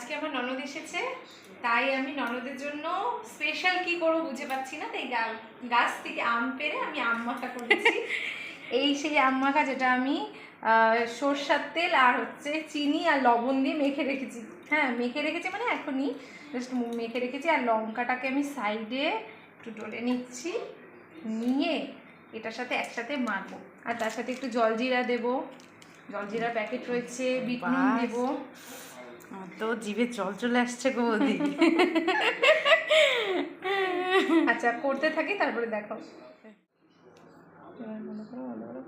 আজকে আমার ননদ এসেছে তাই আমি ননদের জন্য স্পেশাল কি করব বুঝে পাচ্ছি না তাই গাছ থেকে আম পেরে আমি আম মাখা করেছি। এই সেই আম মাখা যেটা আমি সর্ষার তেল আর হচ্ছে চিনি আর লবণ দিয়ে মেখে রেখেছি। হ্যাঁ মেখে রেখেছি মানে এখনই জাস্ট মেখে রেখেছি আর লঙ্কাটাকে আমি সাইডে একটু ডলে নিচ্ছি নিয়ে এটার সাথে একসাথে মাখবো। আর তার সাথে একটু জলজিরা দেবো জলজিরা প্যাকেট রয়েছে বিট নুন দেবো। তো জিভে জল চলে আসছে গো বৌদি। আচ্ছা করতে থাকি তারপরে দেখো মনে করে,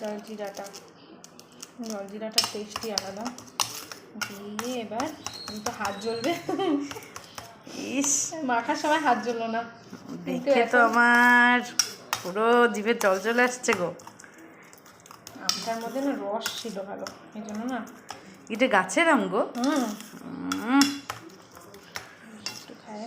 জলজিরাটা জলজিরাটার টেস্টই আলাদা। দিয়ে এবার তো হাত জ্বলবে। ইস। মাখার সময় হাত জ্বললো না। দেখে তো আমার পুরো জিভে জল চলে আসছে গো। আমটার মধ্যে না রস ছিল ভালো। এই জন্য না এটা গাছের আম গো? হুম। একটু খায়।